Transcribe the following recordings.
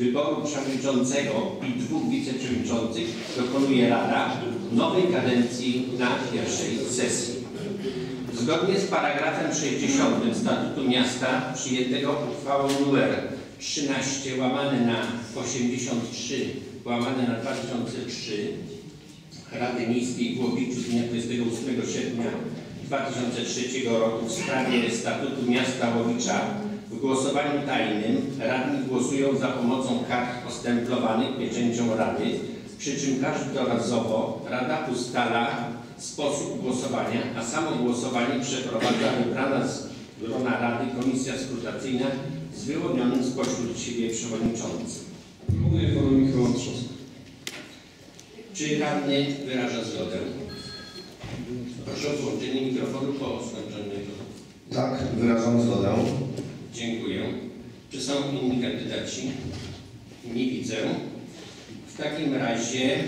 Wyboru przewodniczącego i dwóch wiceprzewodniczących dokonuje Rada nowej kadencji na pierwszej sesji. Zgodnie z paragrafem 60 Statutu Miasta przyjętego uchwałą nr 13 łamane na 83 łamane na 2003 Rady Miejskiej w Łowiczu z dnia 28 sierpnia 2003 roku w sprawie Statutu Miasta Łowicza w głosowaniu tajnym radni głosują za pomocą kart ostemplowanych pieczęcią Rady, przy czym każdorazowo Rada ustala sposób głosowania, a samo głosowanie przeprowadza wybrana z grona Rady Komisja Skrutacyjna z wyłonionym spośród siebie przewodniczącym. Mówię panu Michał. Czy radny wyraża zgodę? Proszę o włączenie mikrofonu po skończeniu. Tak, wyrażam zgodę. Dziękuję. Czy są inni kandydaci? Nie widzę. W takim razie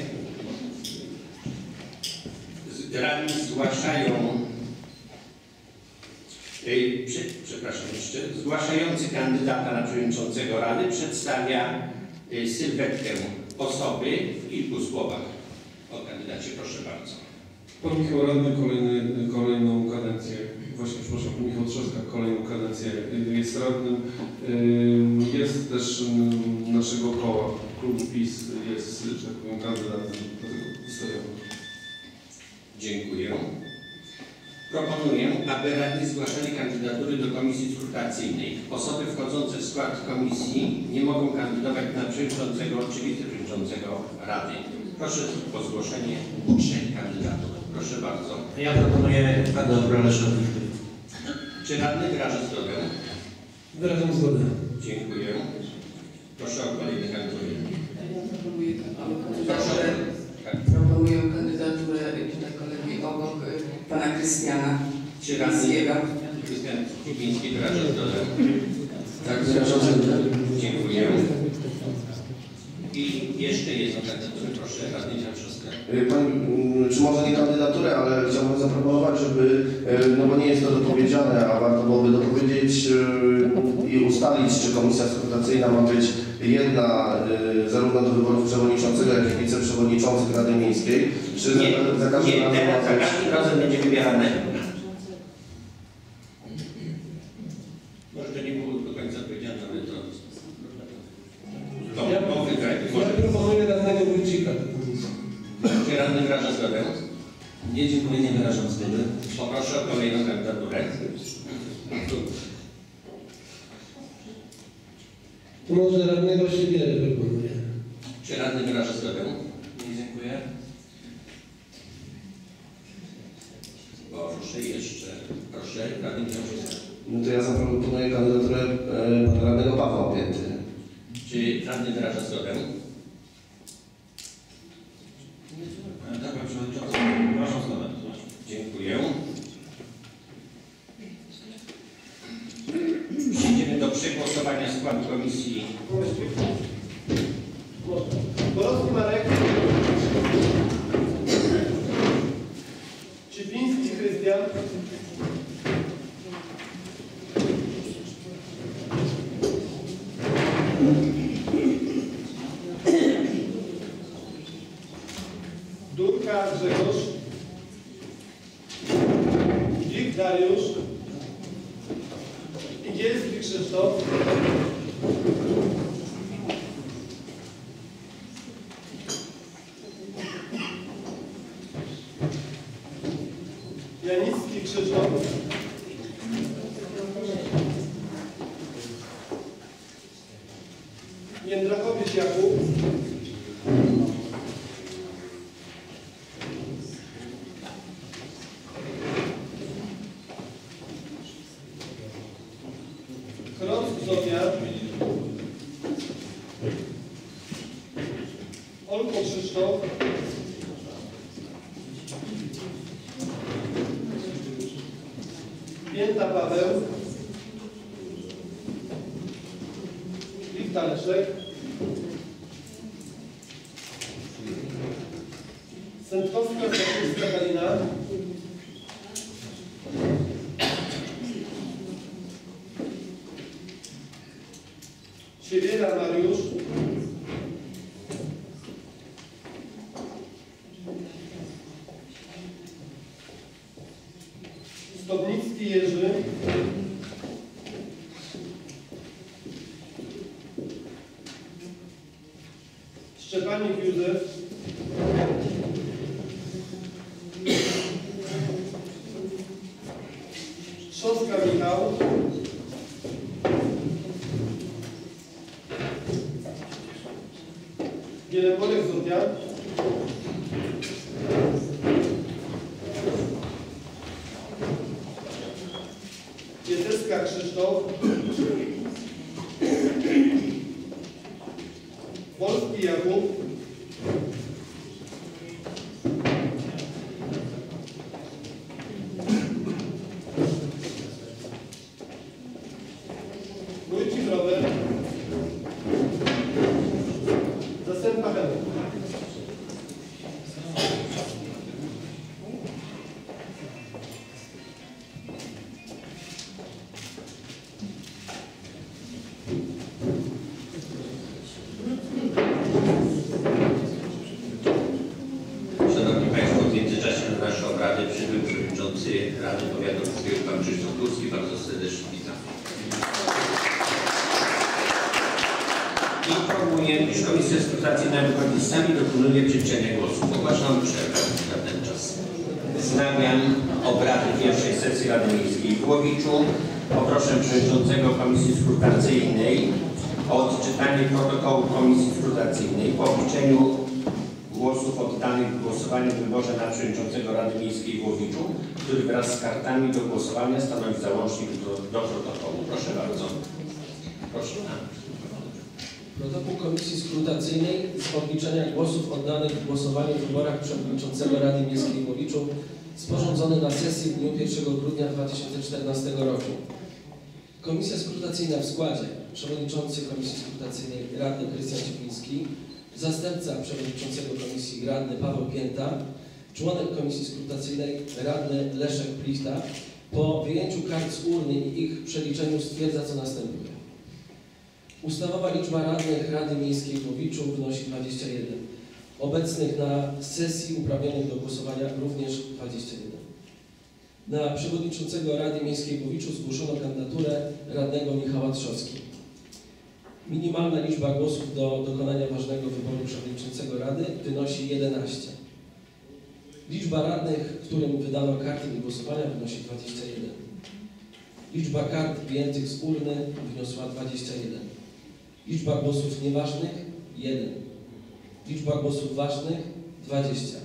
radni zgłaszają, przepraszam jeszcze, zgłaszający kandydata na przewodniczącego Rady przedstawia sylwetkę osoby w kilku słowach. O kandydacie proszę bardzo. Pan Michał Radny kolejny, kolejną kadencję, właśnie przepraszam, Michał Trzaska kolejną kadencję y, jest radnym. Y, Jest też y, naszego koła, klubu PiS, jest, że tak powiem, kandydatem do tego wystawiony. Dziękuję. Proponuję, aby radni zgłaszali kandydatury do komisji skrutacyjnej. Osoby wchodzące w skład komisji nie mogą kandydować na przewodniczącego czy wiceprzewodniczącego Rady. Proszę o zgłoszenie trzech kandydatów. Proszę bardzo. Ja proponuję kandydaturę Leszka Lichty. Czy radny wyraża zgodę? Wyrażam zgodę. Dziękuję. Proszę o proponuję kandydaturę, Proszę. Tak. proponuję kandydaturę tutaj kolegi obok y, pana Krystiana Czy radny. Krystian Kubiński wyraża zgodę? Tak, wyrażam zgodę. Dziękuję. I jeszcze jedną kandydaturę. Proszę, radny. Y, Pani, mm, czy może nie kandydaturę, ale chciałbym zaproponować, żeby, y, no bo nie jest to dopowiedziane, a warto byłoby dopowiedzieć y, i ustalić, czy komisja skrutacyjna ma być jedna zarówno do wyborów przewodniczącego, jak i wiceprzewodniczących Rady Miejskiej, czy Nie, za, za każdym nie, razem ma być... razem będzie wybierane. Nie dziękuję, nie wyrażam zgody. Poproszę o kolejną kandydaturę. To może radnego Siebierę proponuję. Czy radny wyraża zgodę? Nie dziękuję. Proszę jeszcze. Proszę, radny. No to ja zaproponuję kandydaturę y, pana radnego Pawła Opięty. Czy radny wyraża zgodę? Tak, panie przewodniczący, wyrażam zgodę. Dziękuję. Przejdziemy do przegłosowania składu komisji. Borowski Marek. Ciepliński Krystian. Durka Grzegorz. Wik Dariusz. Igielski Krzysztof. Janicki Krzysztof. Jędrachowicz Jakub. Krąg Zofia. Olko Krzysztof. Paweł. Lichta Leszek. Sędkowska Zakuska Kalina. Siewiera Mariusz. Szczepanik Józef. Trzoska Michał. Wieleborek Zofia. Pieteska Krzysztof. Polski Jakub. Informuję, iż Komisja wychodzi z sami dokonuje przeliczenia głosów. Ogłaszam przerwę na ten czas. Wznawiam obrady pierwszej sesji Rady Miejskiej w Łowiczu. Poproszę Przewodniczącego Komisji Skrutacyjnej o odczytanie protokołu Komisji Skrutacyjnej po obliczeniu głosów oddanych w głosowaniu w wyborze na Przewodniczącego Rady Miejskiej w Łowiczu, który wraz z kartami do głosowania stanowi załącznik do, do protokołu. Proszę bardzo. Proszę. Protokół Komisji Skrutacyjnej z obliczenia głosów oddanych w głosowaniu w wyborach przewodniczącego Rady Miejskiej w Łowiczu sporządzony na sesji w dniu 1 grudnia 2014 roku. Komisja Skrutacyjna w składzie przewodniczący Komisji Skrutacyjnej radny Krystian Ciepliński, zastępca przewodniczącego Komisji radny Paweł Pięta, członek Komisji Skrutacyjnej radny Leszek Plichta po wyjęciu kart z urny i ich przeliczeniu stwierdza co następuje. Ustawowa liczba radnych Rady Miejskiej w Łowiczu wynosi 21. Obecnych na sesji uprawnionych do głosowania również 21. Na przewodniczącego Rady Miejskiej w Łowiczu zgłoszono kandydaturę radnego Michała Trzocki. Minimalna liczba głosów do dokonania ważnego wyboru przewodniczącego Rady wynosi 11. Liczba radnych, którym wydano karty do głosowania wynosi 21. Liczba kart wyjętych z urny wyniosła 21. Liczba głosów nieważnych 1. Liczba głosów ważnych 20.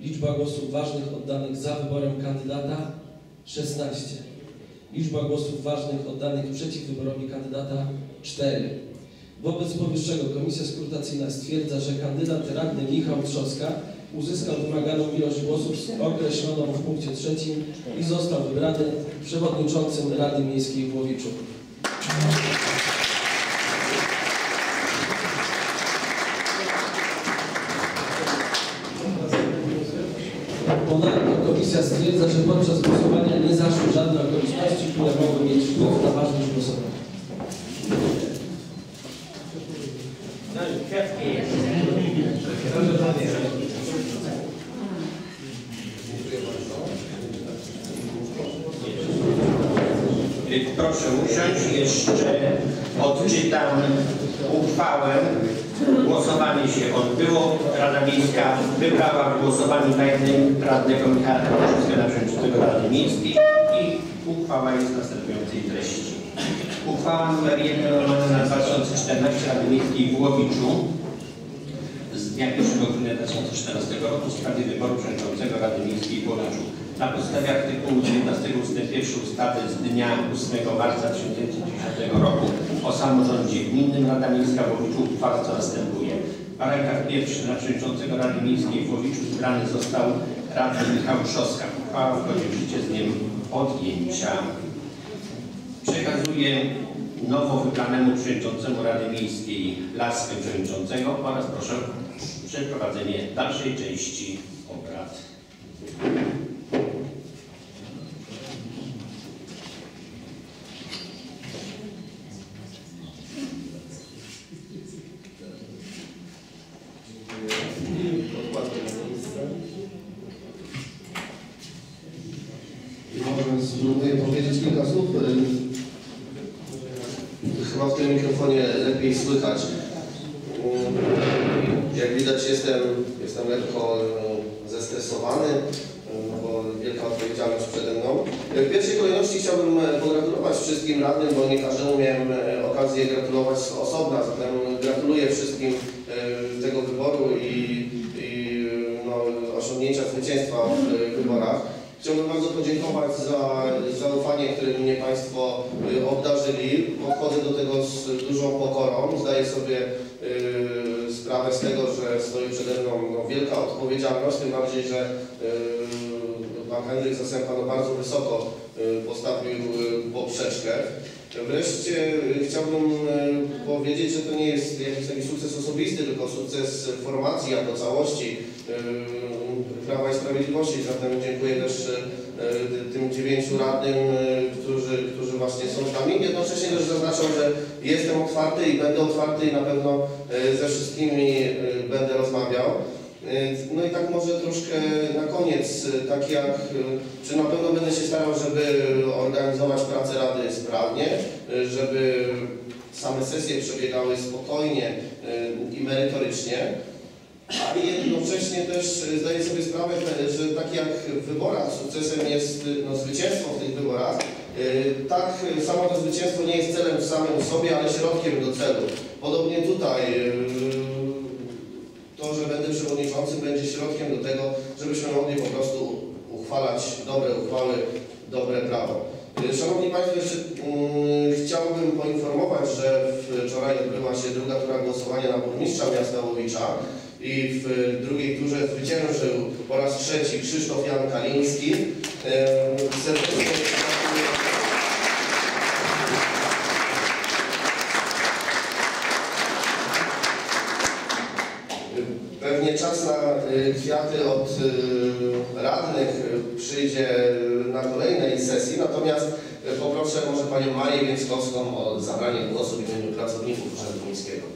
Liczba głosów ważnych oddanych za wyborem kandydata 16. Liczba głosów ważnych oddanych przeciw wyborowi kandydata 4. Wobec powyższego Komisja Skrutacyjna stwierdza, że kandydat radny Michał Trzoska uzyskał wymaganą ilość głosów określoną w punkcie trzecim i został wybrany przewodniczącym Rady Miejskiej w Łowiczu. Ponadto komisja stwierdza, że podczas głosowania nie zaszły żadne okoliczności, które mogły mieć wpływ na ważność głosowania. Proszę usiąść. Jeszcze odczytam uchwałę. Głosowanie się odbyło. Rada Miejska wybrała w głosowaniu tajnym radnego Michała Koszewskiego na przewodniczącego Rady Miejskiej i uchwała jest następującej treści. Uchwała nr 1 na 2014 Rady Miejskiej w Łowiczu z dnia 1 grudnia 2014 roku w sprawie wyboru przewodniczącego Rady Miejskiej w Łowiczu. Na podstawie artykułu 19 ust. 1 ustawy z dnia 8 marca 1990 roku o samorządzie gminnym Rada Miejska w Łowiczu uchwala co następuje. Paragraf pierwszy na przewodniczącego Rady Miejskiej w Łowiczu wybrany został radny Michał Szoska. Uchwała wchodzi w życie z dniem podjęcia. Przekazuję nowo wybranemu przewodniczącemu Rady Miejskiej laskę przewodniczącego oraz proszę przeprowadzenie dalszej części obrad. Odkładam na miejsce. I może spróbuję powiedzieć kilka słów. Chyba w tym mikrofonie lepiej słychać. Jak widać jestem, jestem lekko zestresowany, bo wielka odpowiedzialność przede mną. W pierwszej kolejności chciałbym pogratulować wszystkim radnym, bo nie każdemu miałem okazję gratulować z osobna, zatem gratuluję wszystkim tego wyboru i, i no, osiągnięcia zwycięstwa w wyborach. Chciałbym bardzo podziękować za zaufanie, którym mnie Państwo y, obdarzyli. Podchodzę do tego z dużą pokorą. Zdaję sobie y, sprawę z tego, że stoi przede mną no, wielka odpowiedzialność, tym bardziej, że y, Pan Henryk Zasępa no, bardzo wysoko y, postawił y, poprzeczkę. Wreszcie chciałbym powiedzieć, że to nie jest jakiś taki sukces osobisty, tylko sukces formacji jako całości Prawa i Sprawiedliwości. Zatem dziękuję też y, tym dziewięciu radnym, y, którzy, którzy właśnie są z nami. Jednocześnie też zaznaczam, że jestem otwarty i będę otwarty i na pewno y, ze wszystkimi będę rozmawiał. No i tak może troszkę na koniec, tak jak, czy na pewno będę się starał, żeby organizować pracę Rady sprawnie, żeby same sesje przebiegały spokojnie i merytorycznie, a jednocześnie też y, zdaję sobie sprawę, że- tak jak w wyborach sukcesem jest y, no, zwycięstwo w tych wyborach, y, tak samo to zwycięstwo nie jest celem w samym sobie, ale środkiem do celu. Podobnie tutaj to, że będę przewodniczącym, będzie środkiem do tego, żebyśmy mogli po prostu uchwalać dobre uchwały, dobre prawo. Szanowni Państwo, jeszcze mm, chciałbym poinformować, że wczoraj odbyła się druga tura głosowania na burmistrza miasta Łowicza i w drugiej turze zwyciężył po raz trzeci Krzysztof Jan Kaliński. Y, Serdecznie. Pewnie czas na y, kwiaty od radnych przyjdzie na kolejnej sesji, natomiast poproszę może Panią Marię Więckowską o zabranie głosu w imieniu pracowników Urzędu Miejskiego.